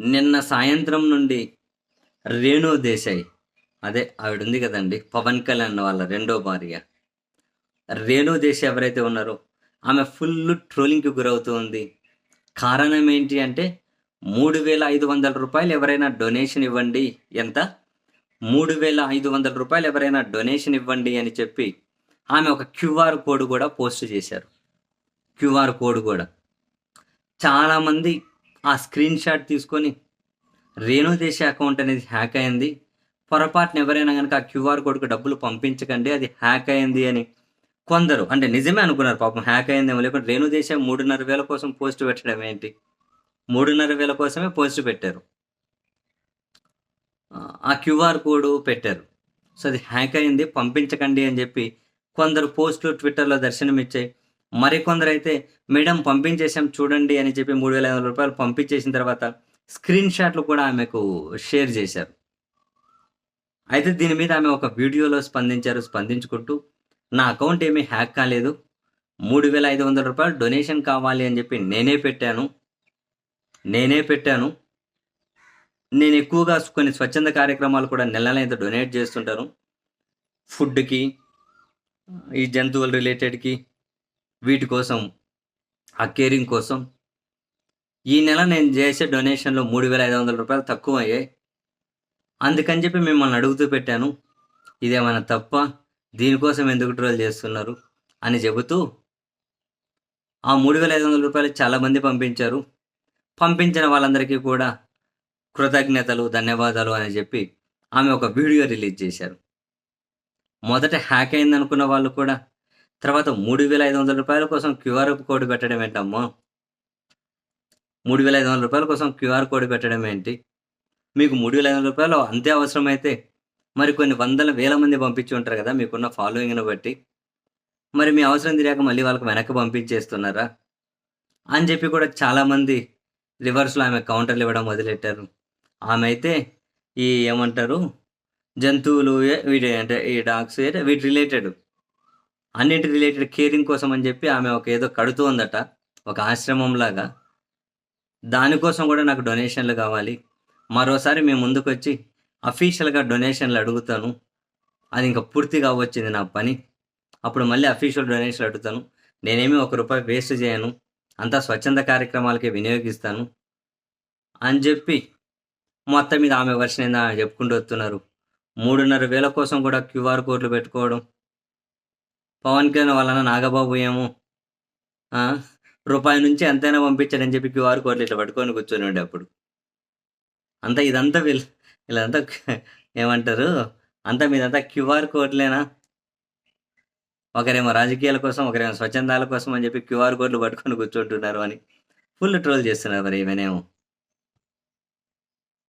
నిన్న సాయంత్రం నుండి రేణు దేశాయ్. అదే ఆవిడ ఉంది కదండి పవన్ కళ్యాణ్ వాళ్ళ రెండో భార్య. రేణు దేశాయ్ ఎవరైతే ఉన్నారో ఆమె ఫుల్ ట్రోలింగ్కి గురవుతూ ఉంది. కారణం ఏంటి అంటే మూడు వేల ఐదు వందల రూపాయలు ఎవరైనా డొనేషన్ ఇవ్వండి ఎంత? మూడు వేల ఐదు వందల రూపాయలు ఎవరైనా డొనేషన్ ఇవ్వండి అని చెప్పి ఆమె ఒక క్యూఆర్ కోడ్ కూడా పోస్ట్ చేశారు. క్యూఆర్ కోడ్ కూడా. చాలామంది ఆ స్క్రీన్ షాట్ తీసుకొని రేణుదేశ అకౌంట్ అనేది హ్యాక్ అయింది. పొరపాటున ఎవరైనా కనుక ఆ క్యూఆర్ కోడ్కి డబ్బులు పంపించకండి అది హ్యాక్ అయింది అని కొందరు అంటే నిజమే అనుకున్నారు పాపం హ్యాక్ అయిందేమో లేకుంటే రేణుదేశ మూడున్నర వేల కోసం పోస్ట్ పెట్టడం ఏంటి? మూడున్నర వేల కోసమే పోస్ట్ పెట్టారు. ఆ క్యూఆర్ కోడ్ పెట్టారు. సో అది హ్యాక్ అయింది పంపించకండి అని చెప్పి కొందరు పోస్టులు ట్విట్టర్లో దర్శనమిచ్చాయి. మరికొందరు అయితే మేడం పంపించేసాం చూడండి అని చెప్పి మూడు వేల ఐదు వందల రూపాయలు పంపించేసిన తర్వాత స్క్రీన్ షాట్లు కూడా ఆమెకు షేర్ చేశారు. అయితే దీని మీద ఆమె ఒక వీడియోలో స్పందించారు స్పందించుకుంటూ నా అకౌంట్ ఏమీ హ్యాక్ కాలేదు. మూడు వేల ఐదు వందల రూపాయలు డొనేషన్ కావాలి అని చెప్పి నేనే పెట్టాను. నేనే పెట్టాను. నేను ఎక్కువగా కొన్ని స్వచ్ఛంద కార్యక్రమాలు కూడా నెల నెల డొనేట్ చేస్తుంటాను. ఫుడ్కి ఈ జంతువుల రిలేటెడ్కి వీటి కోసం ఆ కేరింగ్ కోసం. ఈ నెల నేను చేసే డొనేషన్లో మూడు వేల ఐదు వందల రూపాయలు తక్కువ అయ్యాయి అందుకని చెప్పి మిమ్మల్ని అడుగుతూ పెట్టాను ఇదేమైనా తప్ప? దీనికోసం ఎందుకు ట్రోల్ చేస్తున్నారు? అని చెబుతూ ఆ మూడు వేల ఐదు వందల రూపాయలు చాలామంది పంపించారు. పంపించిన వాళ్ళందరికీ కూడా కృతజ్ఞతలు ధన్యవాదాలు అని చెప్పి ఆమె ఒక వీడియో రిలీజ్ చేశారు. మొదట హ్యాక్ అయిందనుకున్న వాళ్ళు కూడా తర్వాత మూడు వేల ఐదు వందల రూపాయల కోసం క్యూఆర్ కోడ్ పెట్టడం ఏంటమ్మో మూడు వేల ఐదు వందల రూపాయల కోసం క్యూఆర్ కోడ్ పెట్టడం ఏంటి? మీకు మూడు వేల ఐదు వందల రూపాయలు అంతే అవసరమైతే మరి కొన్ని వందల వేల మంది పంపించి ఉంటారు కదా మీకున్న ఫాలోయింగ్ను బట్టి. మరి మీ అవసరం తెలియక మళ్ళీ వాళ్ళకి వెనక్కి పంపించేస్తున్నారా? అని చెప్పి కూడా చాలామంది రివర్స్లో ఆమె కౌంటర్లు ఇవ్వడం మొదలెట్టారు. ఆమె అయితే ఈ ఏమంటారు? జంతువులు వీటి అంటే ఈ డాగ్స్ వీటి రిలేటెడ్. అన్నిటి రిలేటెడ్ కేరింగ్ కోసం అని చెప్పి ఆమె ఒక ఏదో కడుతూ ఉందట ఒక ఆశ్రమం లాగా. దానికోసం కూడా నాకు డొనేషన్లు కావాలి. మరోసారి మేము ముందుకు వచ్చి అఫీషియల్గా డొనేషన్లు అడుగుతాను. అది ఇంకా పూర్తిగా వచ్చింది నా పని. అప్పుడు మళ్ళీ అఫీషియల్ డొనేషన్లు అడుగుతాను. నేనేమి ఒక రూపాయి వేస్ట్ చేయను. అంతా స్వచ్ఛంద కార్యక్రమాలకే వినియోగిస్తాను. అని చెప్పి మొత్తం మీద ఆమె వర్షన్ ఏందా ఆమె చెప్పుకుంటూ వస్తున్నారు. మూడున్నర వేల కోసం కూడా క్యూఆర్ కోడ్లు పెట్టుకోవడం పవన్ కళ్యాణ్ వలన నాగబాబు ఏమో రూపాయి నుంచి ఎంతైనా పంపించాడని చెప్పి క్యూఆర్ కోడ్లు ఇట్లా పట్టుకొని కూర్చొని ఉండే అప్పుడు. అంతా ఇదంతా వీళ్ళు వీళ్ళంతా ఏమంటారు అంతా మీదంతా క్యూఆర్ కోడ్లేనా? ఒకరేమో రాజకీయాల కోసం ఒకరేమో స్వచ్ఛందాల కోసం అని చెప్పి క్యూఆర్ కోడ్లు పట్టుకొని కూర్చుంటున్నారు అని. ఫుల్ ట్రోల్ చేస్తున్నారు మరి ఈమెనేమో.